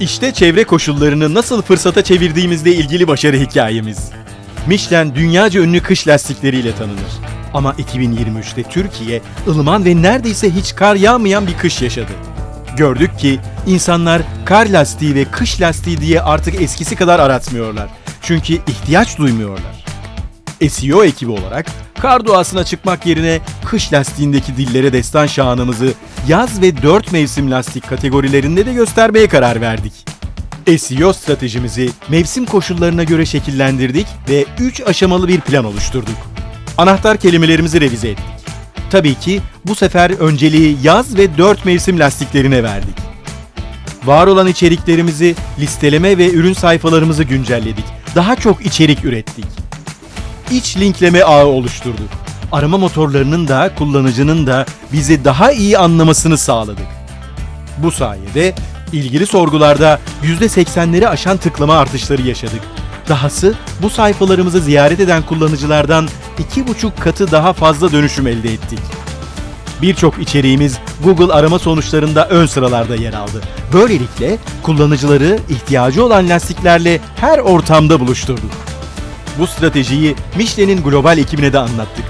İşte çevre koşullarını nasıl fırsata çevirdiğimizle ilgili başarı hikayemiz. Michelin dünyaca ünlü kış lastikleriyle tanınır. Ama 2023'te Türkiye ılıman ve neredeyse hiç kar yağmayan bir kış yaşadı. Gördük ki insanlar kar lastiği ve kış lastiği diye artık eskisi kadar aratmıyorlar. Çünkü ihtiyaç duymuyorlar. SEO ekibi olarak kar doğasına çıkmak yerine kış lastiğindeki dillere destan şanımızı yaz ve 4 mevsim lastik kategorilerinde de göstermeye karar verdik. SEO stratejimizi mevsim koşullarına göre şekillendirdik ve 3 aşamalı bir plan oluşturduk. Anahtar kelimelerimizi revize ettik. Tabii ki bu sefer önceliği yaz ve 4 mevsim lastiklerine verdik. Var olan içeriklerimizi listeleme ve ürün sayfalarımızı güncelledik. Daha çok içerik ürettik iç linkleme ağı oluşturduk. Arama motorlarının da kullanıcının da bizi daha iyi anlamasını sağladık. Bu sayede ilgili sorgularda %80'leri aşan tıklama artışları yaşadık. Dahası bu sayfalarımızı ziyaret eden kullanıcılardan 2,5 katı daha fazla dönüşüm elde ettik. Birçok içeriğimiz Google arama sonuçlarında ön sıralarda yer aldı. Böylelikle kullanıcıları ihtiyacı olan lastiklerle her ortamda buluşturduk. Bu stratejiyi Michelin'in global ekibine de anlattık.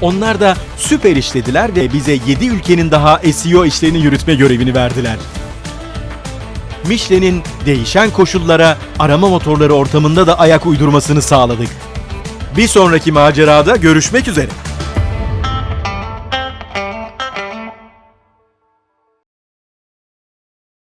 Onlar da süper işlediler ve bize 7 ülkenin daha SEO işlerini yürütme görevini verdiler. Michelin'in değişen koşullara arama motorları ortamında da ayak uydurmasını sağladık. Bir sonraki macerada görüşmek üzere.